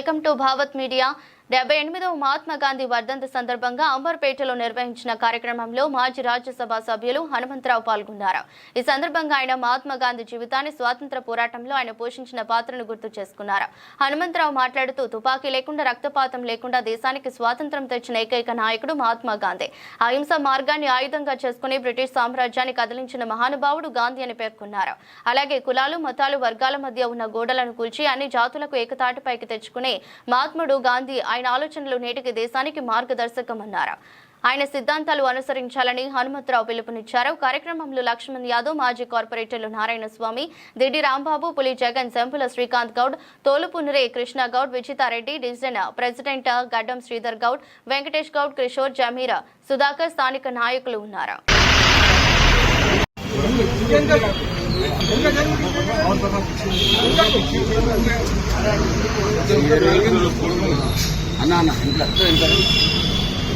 Welcome to Bhavat media. డెబ్బై ఎనిమిదవ మహాత్మా గాంధీ వర్ధంతి సందర్భంగా అంబర్పేటలో నిర్వహించిన కార్యక్రమంలో మాజీ రాజ్యసభ సభ్యులు హనుమంతరావు పాల్గొన్నారు. ఈ సందర్భంగా ఆయన మహాత్మా గాంధీ జీవితాన్ని స్వాతంత్ర పోరాటంలో ఆయన పోషించిన పాత్రను గుర్తు చేసుకున్నారు. హనుమంతరావు మాట్లాడుతూ తుపాకీ లేకుండా రక్తపాతం లేకుండా దేశానికి స్వాతంత్రం తెచ్చిన ఏకైక నాయకుడు మహాత్మా గాంధీ. అహింస మార్గాన్ని ఆయుధంగా చేసుకుని బ్రిటిష్ సామ్రాజ్యాన్ని కదిలించిన మహానుభావుడు గాంధీ అని పేర్కొన్నారు. అలాగే కులాలు మతాలు వర్గాల మధ్య ఉన్న గోడలను కూల్చి అన్ని జాతులకు ఏకతాటిపైకి తెచ్చుకునే మహాత్ముడు గాంధీ ఆయన ఆలోచనలు నేటికి దేశానికి మార్గదర్శకమన్నారు. ఆయన సిద్ధాంతాలు అనుసరించాలని హనుమంతరావు పిలుపునిచ్చారు. కార్యక్రమంలో లక్ష్మణ్ యాదవ్ మాజీ కార్పొరేటర్లు నారాయణ స్వామి దిడ్డి రాంబాబు పులి జగన్ సెంపుల శ్రీకాంత్ గౌడ్ తోలుపునురే కృష్ణ గౌడ్ విజితారెడ్డి డివిజన్ ప్రెసిడెంట్ గడ్డం శ్రీధర్ గౌడ్ వెంకటేష్ గౌడ్ కిషోర్ జమీర్ సుధాకర్ స్థానిక నాయకులు ఉన్నారు. అన్న అన్న ఇంట్లో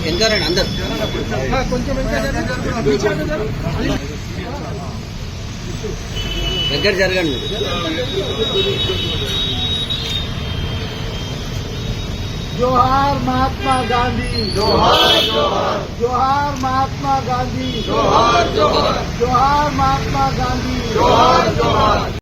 ఎంకరండి అందరు దగ్గర జరగండి మీరు जोहार महात्मा गांधी जोहार जोहार जोहार महात्मा गांधी जोहार जोहार जोहार महात्मा गांधी जोहार जोहार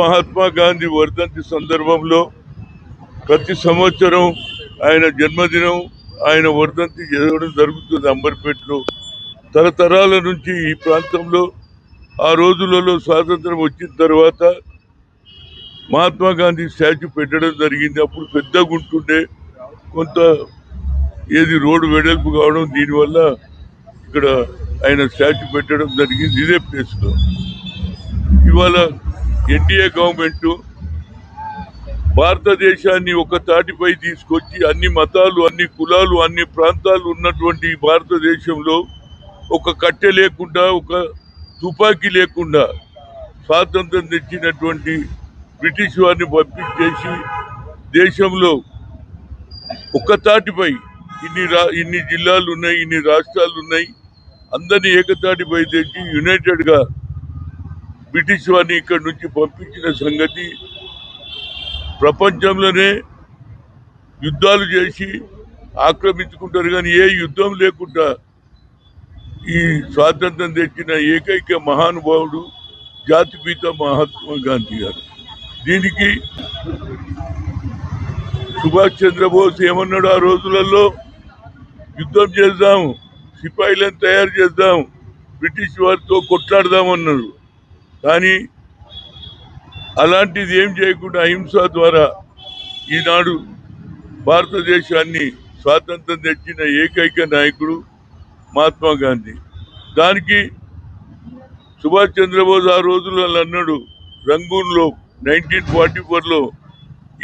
మహాత్మా గాంధీ వర్ధంతి సందర్భంలో ప్రతి సంవత్సరం ఆయన జన్మదినం ఆయన వర్ధంతి జరగడం జరుగుతుంది అంబర్పేటలో. తరతరాల నుంచి ఈ ప్రాంతంలో ఆ రోజులలో స్వాతంత్రం వచ్చిన తర్వాత మహాత్మా గాంధీ స్టాచ్యూ పెట్టడం జరిగింది. అప్పుడు పెద్దగా ఉంటుండే కొంత ఏది రోడ్డు వెడల్పు కావడం దీనివల్ల ఇక్కడ ఆయన స్టాచ్యూ పెట్టడం జరిగింది. ఇదే ప్లేస్లో. ఇవాళ ఎన్డీఏ గవర్నమెంట్ భారతదేశాన్ని ఒక తాటిపై తీసుకొచ్చి అన్ని మతాలు అన్ని కులాలు అన్ని ప్రాంతాలు ఉన్నటువంటి భారతదేశంలో ఒక కట్టె లేకుండా ఒక తుపాకీ లేకుండా స్వాతంత్రం తెచ్చినటువంటి బ్రిటిష్ వారిని పంపించేసి దేశంలో ఒక్క తాటిపై ఇన్ని రా ఇన్ని జిల్లాలు ఉన్నాయి ఇన్ని రాష్ట్రాలు ఉన్నాయి అందరినీ ఏకతాటిపై తెచ్చి యునైటెడ్గా బ్రిటిష్ వారిని ఇక్కడ నుంచి పంపించిన సంగతి ప్రపంచంలోనే యుద్ధాలు చేసి ఆక్రమించుకుంటారు కానీ ఏ యుద్ధం లేకుండా ఈ స్వాతంత్రం తెచ్చిన ఏకైక మహానుభావుడు జాతిపిత మహాత్మా గాంధీ గారు. దీనికి సుభాష్ చంద్రబోస్ ఏమన్నాడు ఆ రోజులలో? యుద్ధం చేద్దాం సిపాయిలను తయారు చేద్దాం. బ్రిటిష్ వారితో కొట్లాడదామన్నారు. కానీ అలాంటిది ఏం చేయకుండా అహింస ద్వారా ఈనాడు భారతదేశాన్ని స్వాతంత్రం తెచ్చిన ఏకైక నాయకుడు మహాత్మా గాంధీ. దానికి సుభాష్ చంద్రబోస్ ఆ రోజులలో అన్నాడు రంగూన్లో నైన్టీన్ ఫార్టీ ఫోర్లో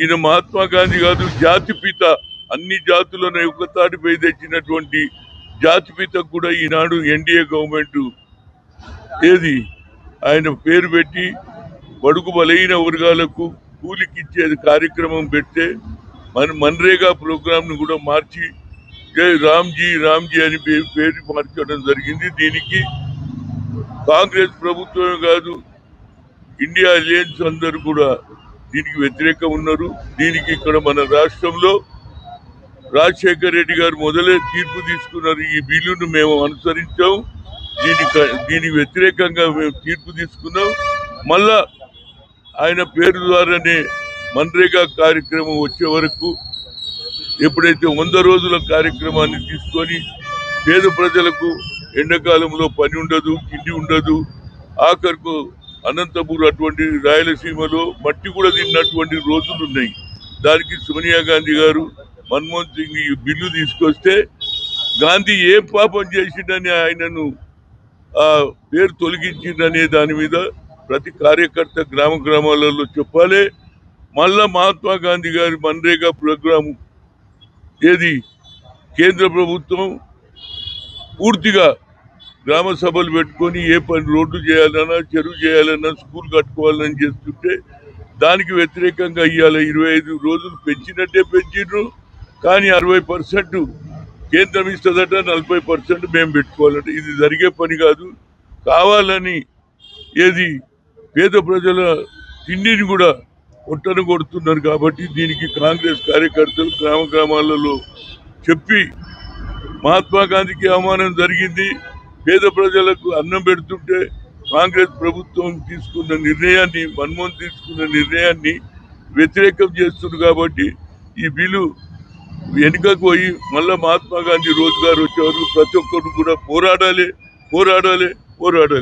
ఈయన మహాత్మా గాంధీ కాదు జాతిపిత అన్ని జాతులను ఒకతాటిపై తెచ్చినటువంటి జాతిపితకు కూడా ఈనాడు ఎన్డీఏ గవర్నమెంట్ ఏది? ఆయన పేరు పెట్టి బడుగు బలైన వర్గాలకు కూలికిచ్చే కార్యక్రమం పెడితే మన మన్రేగా ప్రోగ్రాంను కూడా మార్చి జై రామ్జీ రామ్జీ అని పేరు పేరు మార్చడం జరిగింది. దీనికి కాంగ్రెస్ ప్రభుత్వమే కాదు ఇండియా అలియన్స్ అందరూ కూడా దీనికి వ్యతిరేకం ఉన్నారు. దీనికి ఇక్కడ మన రాష్ట్రంలో రాజశేఖర్ రెడ్డి గారు మొదలే తీర్పు తీసుకున్నారు. ఈ బిల్లును మేము అనుసరించాం. దీనికి దీనికి వ్యతిరేకంగా మేము తీర్పు తీసుకున్నాం. మళ్ళా ఆయన పేరు ద్వారానే మన్రేగా కార్యక్రమం వచ్చే వరకు ఎప్పుడైతే వంద రోజుల కార్యక్రమాన్ని తీసుకొని పేద ప్రజలకు ఎండాకాలంలో పని ఉండదు తిండి ఉండదు ఆఖరుకు అనంతపూర్ అటువంటి రాయలసీమలో మట్టి కూడా తిన్నటువంటి రోజులు ఉన్నాయి. దానికి సోనియా గాంధీ గారు మన్మోహన్ సింగ్ ఈ బిల్లు తీసుకొస్తే గాంధీ ఏం పాపం చేసిండని ఆయనను ఆ పేరు తొలగించిండనే దాని మీద ప్రతి కార్యకర్త గ్రామ గ్రామాలలో చెప్పాలి. మళ్ళా మహాత్మా గాంధీ గారి మన్రేగా ప్రోగ్రాము ఏది? కేంద్ర ప్రభుత్వం పూర్తిగా గ్రామ సభలు పెట్టుకొని ఏ పని రోడ్డు చేయాలన్నా చెరువు చేయాలన్నా స్కూల్ కట్టుకోవాలని చేస్తుంటే దానికి వ్యతిరేకంగా ఇవాళ ఇరవై ఐదు రోజులు పెంచినట్టే పెంచిండ్రు. కానీ అరవై పర్సెంట్ కేంద్రం ఇస్తుందట నలభై పర్సెంట్ మేము పెట్టుకోవాలంటే ఇది జరిగే పని కాదు. కావాలని ఏది పేద ప్రజల తిండిని కూడా ఒట్టను కొడుతున్నారు కాబట్టి దీనికి కాంగ్రెస్ కార్యకర్తలు గ్రామ గ్రామాలలో చెప్పి మహాత్మా గాంధీకి అవమానం జరిగింది. పేద ప్రజలకు అన్నం పెడుతుంటే కాంగ్రెస్ ప్రభుత్వం తీసుకున్న నిర్ణయాన్ని మన్మోహన్ తీసుకున్న నిర్ణయాన్ని వ్యతిరేకం చేస్తుంది కాబట్టి ఈ బిల్లు వెనుకకు పోయి మళ్ళా మహాత్మా గాంధీ రోజు గారు వచ్చేవారు. ప్రతి ఒక్కరు కూడా పోరాడాలి పోరాడాలి పోరాడాలి.